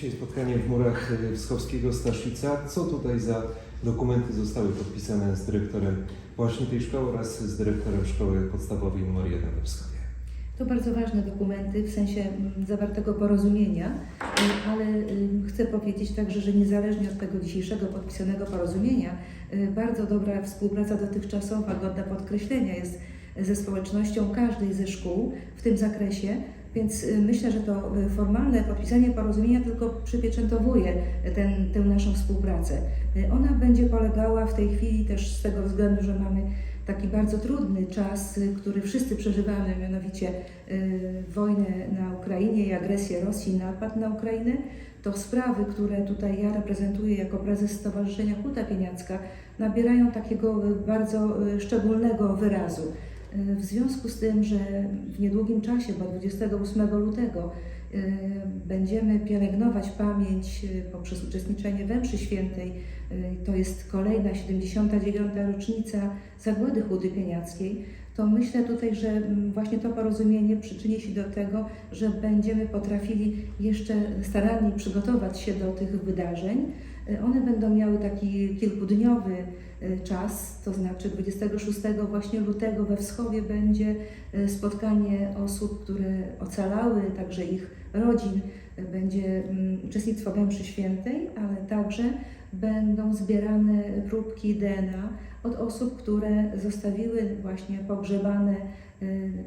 dzisiaj spotkanie w murach Wschowskiego Staszica. Co tutaj za dokumenty zostały podpisane z dyrektorem właśnie tej szkoły oraz z dyrektorem szkoły podstawowej nr 1 we Wschowie? To bardzo ważne dokumenty w sensie mm, zawartego porozumienia, y, ale y, chcę powiedzieć także, że niezależnie od tego dzisiejszego podpisanego porozumienia, y, bardzo dobra współpraca dotychczasowa, godna podkreślenia jest ze społecznością każdej ze szkół w tym zakresie. Więc y, myślę, że to y, formalne podpisanie porozumienia tylko przypieczętowuje ten, tę naszą współpracę. Y, Ona będzie polegała w tej chwili też z tego względu, że mamy taki bardzo trudny czas, który wszyscy przeżywamy, mianowicie wojnę na Ukrainie i agresję Rosji, napad na Ukrainę, to sprawy, które tutaj ja reprezentuję jako prezes Stowarzyszenia Huta Pieniacka, nabierają takiego bardzo szczególnego wyrazu. Y, W związku z tym, że w niedługim czasie, bo 28 lutego, y, będziemy pielęgnować pamięć y, poprzez uczestniczenie we mszy świętej. To jest kolejna 79. rocznica zagłady Huty Pieniackiej. To myślę tutaj, że mm, właśnie to porozumienie przyczyni się do tego, że będziemy potrafili jeszcze staranniej przygotować się do tych wydarzeń. Y, One będą miały taki kilkudniowy y, czas, to znaczy 26 właśnie lutego we Wschowie będzie y, spotkanie osób, które ocalały, także ich rodzin, będzie mm, uczestnictwo we mszy świętej, ale także będą zbierane próbki DNA od osób, które zostawiły właśnie pogrzebane,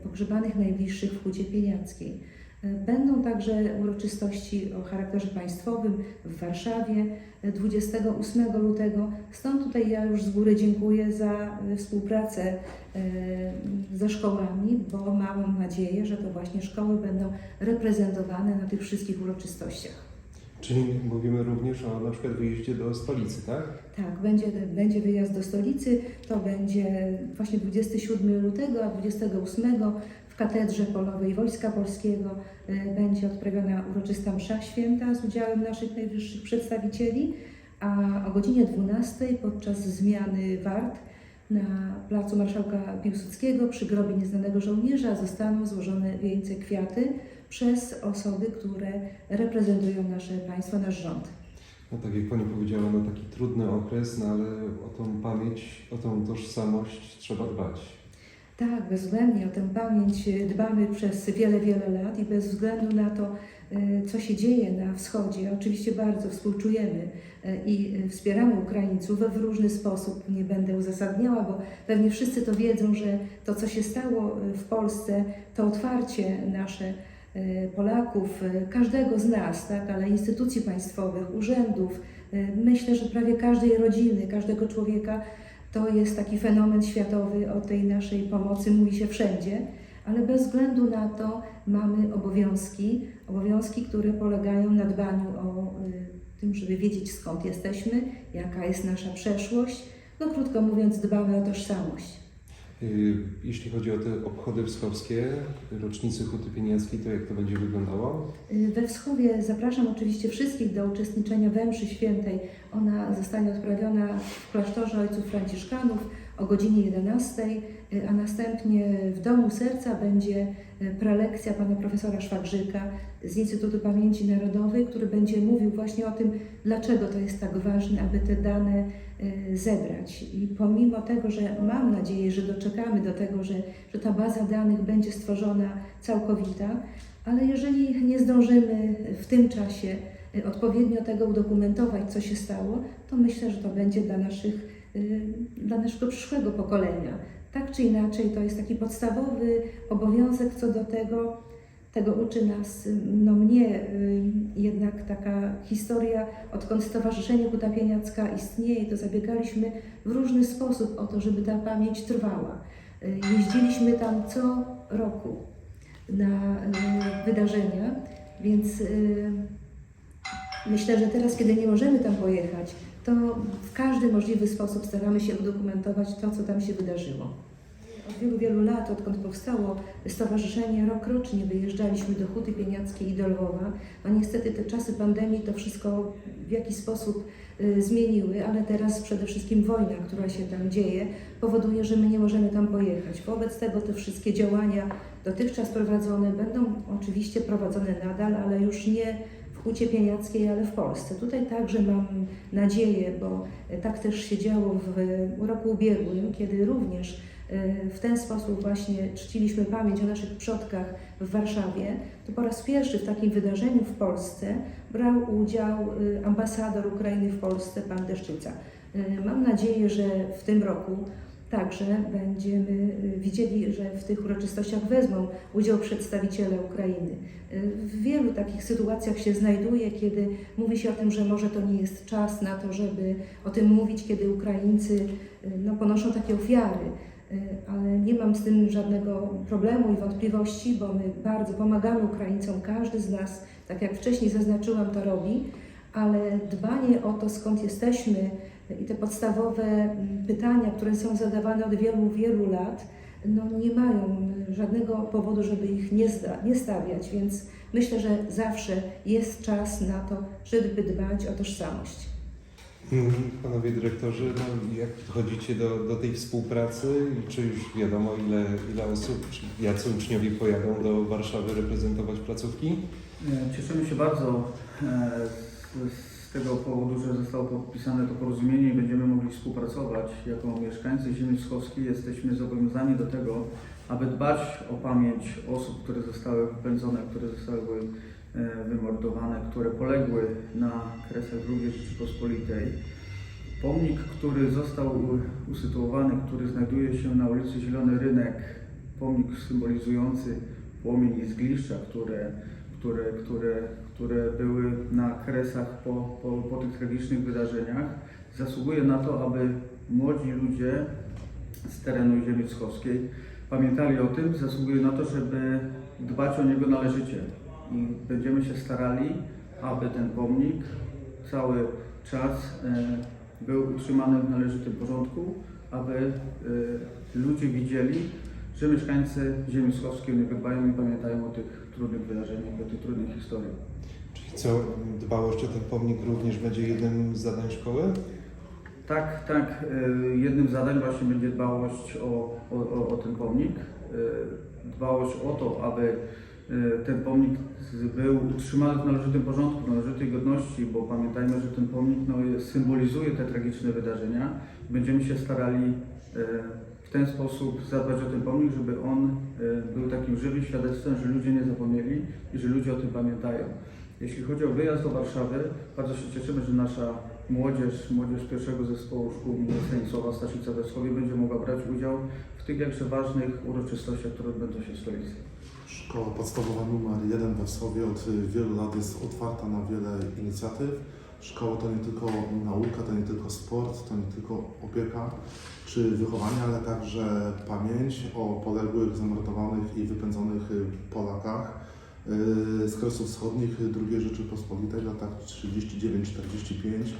pogrzebanych najbliższych w Hucie Pieniackiej. Będą także uroczystości o charakterze państwowym w Warszawie y, 28 lutego. Stąd tutaj ja już z góry dziękuję za y, współpracę y, ze szkołami, bo mam nadzieję, że to właśnie szkoły będą reprezentowane na tych wszystkich uroczystościach. Czyli mówimy również o na przykład wyjeździe do stolicy, tak? Tak, będzie, będzie wyjazd do stolicy, to będzie właśnie 27 lutego, a 28 w Katedrze Polowej Wojska Polskiego y, będzie odprawiona uroczysta msza święta z udziałem naszych najwyższych przedstawicieli, a o godzinie 12 podczas zmiany wart na placu Marszałka Piłsudskiego przy grobie nieznanego żołnierza zostaną złożone wieńce kwiaty przez osoby, które reprezentują nasze państwo, nasz rząd. No tak jak Pani powiedziała, no taki trudny okres, no ale o tą pamięć, o tą tożsamość trzeba dbać. Tak, bezwzględnie o tę pamięć dbamy przez wiele, wiele lat i bez względu na to, y, co się dzieje na wschodzie, oczywiście bardzo współczujemy y, i wspieramy Ukraińców w różny sposób. Nie będę uzasadniała, bo pewnie wszyscy to wiedzą, że to, co się stało w Polsce, to otwarcie nasze Polaków, każdego z nas, tak, ale instytucji państwowych, urzędów, myślę, że prawie każdej rodziny, każdego człowieka to jest taki fenomen światowy, o tej naszej pomocy mówi się wszędzie, ale bez względu na to mamy obowiązki, obowiązki, które polegają na dbaniu o y, tym, żeby wiedzieć skąd jesteśmy, jaka jest nasza przeszłość. No krótko mówiąc, dbamy o tożsamość. Y, Jeśli chodzi o te obchody wschowskie, rocznicy Huty Pieniackiej, to jak to będzie wyglądało? Y, We Wschowie zapraszam oczywiście wszystkich do uczestniczenia we mszy świętej. Ona zostanie odprawiona w klasztorze ojców franciszkanów o godzinie 11, y, a następnie w Domu Serca będzie y, prelekcja pana profesora Szwagrzyka z Instytutu Pamięci Narodowej, który będzie mówił właśnie o tym, dlaczego to jest tak ważne, aby te dane y, zebrać. I pomimo tego, że mam nadzieję, że doczekamy do tego, że, że ta baza danych będzie stworzona całkowita, ale jeżeli nie zdążymy w tym czasie odpowiednio tego udokumentować, co się stało, to myślę, że to będzie dla, naszych, dla naszego przyszłego pokolenia. Tak czy inaczej, to jest taki podstawowy obowiązek co do tego, tego uczy nas, y, no mnie y, jednak taka historia, odkąd Stowarzyszenie Huta Pieniacka istnieje, to zabiegaliśmy w różny sposób o to, żeby ta pamięć trwała. Y, Jeździliśmy tam co roku na y, wydarzenia, więc y, myślę, że teraz, kiedy nie możemy tam pojechać, to w każdy możliwy sposób staramy się udokumentować to, co tam się wydarzyło. Od wielu, wielu lat, odkąd powstało stowarzyszenie, rokrocznie wyjeżdżaliśmy do Huty Pieniackiej i do Lwowa. No niestety te czasy pandemii to wszystko w jakiś sposób y, zmieniły, ale teraz przede wszystkim wojna, która się tam dzieje, powoduje, że my nie możemy tam pojechać. Wobec tego te wszystkie działania dotychczas prowadzone będą oczywiście prowadzone nadal, ale już nie w Hucie Pieniackiej, ale w Polsce. Tutaj także mam nadzieję, bo tak też się działo w roku ubiegłym, kiedy również e, w ten sposób właśnie czciliśmy pamięć o naszych przodkach w Warszawie, to po raz pierwszy w takim wydarzeniu w Polsce brał udział e, ambasador Ukrainy w Polsce, pan Deszczyca. E, Mam nadzieję, że w tym roku także będziemy y, widzieli, że w tych uroczystościach wezmą udział przedstawiciele Ukrainy. Y, W wielu takich sytuacjach się znajduje, kiedy mówi się o tym, że może to nie jest czas na to, żeby o tym mówić, kiedy Ukraińcy y, no, ponoszą takie ofiary. Ale nie mam z tym żadnego problemu i wątpliwości, bo my bardzo pomagamy Ukraińcom, każdy z nas, tak jak wcześniej zaznaczyłam, to robi, ale dbanie o to, skąd jesteśmy, i te podstawowe pytania, które są zadawane od wielu, wielu lat, no nie mają żadnego powodu, żeby ich nie, zda, nie stawiać, więc myślę, że zawsze jest czas na to, żeby dbać o tożsamość. Panowie dyrektorzy, no, jak podchodzicie do, do tej współpracy i czy już wiadomo ile, ile osób, czy jacy uczniowie pojadą do Warszawy reprezentować placówki? Cieszymy się bardzo e, z, z tego powodu, że zostało podpisane to porozumienie i będziemy mogli współpracować. Jako mieszkańcy ziemi wschodniej jesteśmy zobowiązani do tego, aby dbać o pamięć osób, które zostały wypędzone, które zostały e, wymordowane, które poległy na kresach II Rzeczypospolitej. Pomnik, który został usytuowany, który znajduje się na ulicy Zielony Rynek, pomnik symbolizujący płomień i zgliszcza, które, które, które, które były na kresach po, po, po tych tragicznych wydarzeniach, zasługuje na to, aby młodzi ludzie z terenu ziemi wschodniej pamiętali o tym, zasługuje na to, żeby dbać o niego należycie. I będziemy się starali, aby ten pomnik cały czas e, był utrzymany w należytym porządku, aby e, ludzie widzieli, że mieszkańcy ziemi wschodniej nie dbają i pamiętają o tych trudnych wydarzeniach, o tych trudnych historiach. Czyli co, dbałość o ten pomnik również będzie jednym z zadań szkoły? Tak, tak. e, Jednym z zadań właśnie będzie dbałość o, o, o, ten pomnik. e, Dbałość o to, aby e, ten pomnik był utrzymany w należytym porządku, w należytej godności, bo pamiętajmy, że ten pomnik no, symbolizuje te tragiczne wydarzenia. Będziemy się starali ten sposób zadbać o ten pomnik, żeby on e, był takim żywym świadectwem, że ludzie nie zapomnieli i że ludzie o tym pamiętają. Jeśli chodzi o wyjazd do Warszawy, bardzo się cieszymy, że nasza młodzież, młodzież pierwszego zespołu szkół. Stanisława Staszica we Wschowie będzie mogła brać udział w tych jakże ważnych uroczystościach, które odbędą się w stolicy. Szkoła podstawowa numer 1 we Wschowie od wielu lat jest otwarta na wiele inicjatyw. Szkoła to nie tylko nauka, to nie tylko sport, to nie tylko opieka czy wychowanie, ale także pamięć o poległych, zamordowanych i wypędzonych Polakach y, z Kresów Wschodnich II Rzeczypospolitej latach 39-45.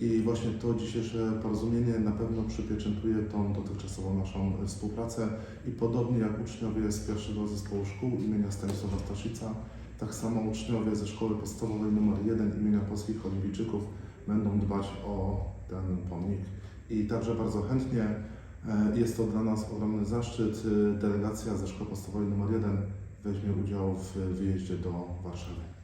I właśnie to dzisiejsze porozumienie na pewno przypieczętuje tą dotychczasową naszą współpracę i podobnie jak uczniowie z pierwszego zespołu szkół imienia Stanisława Staszica, tak samo uczniowie ze szkoły podstawowej nr 1 imienia polskich olimpijczyków będą dbać o ten pomnik. I także bardzo chętnie e, jest to dla nas ogromny zaszczyt. e, Delegacja ze szkoły podstawowej nr 1 weźmie udział w wyjeździe do Warszawy.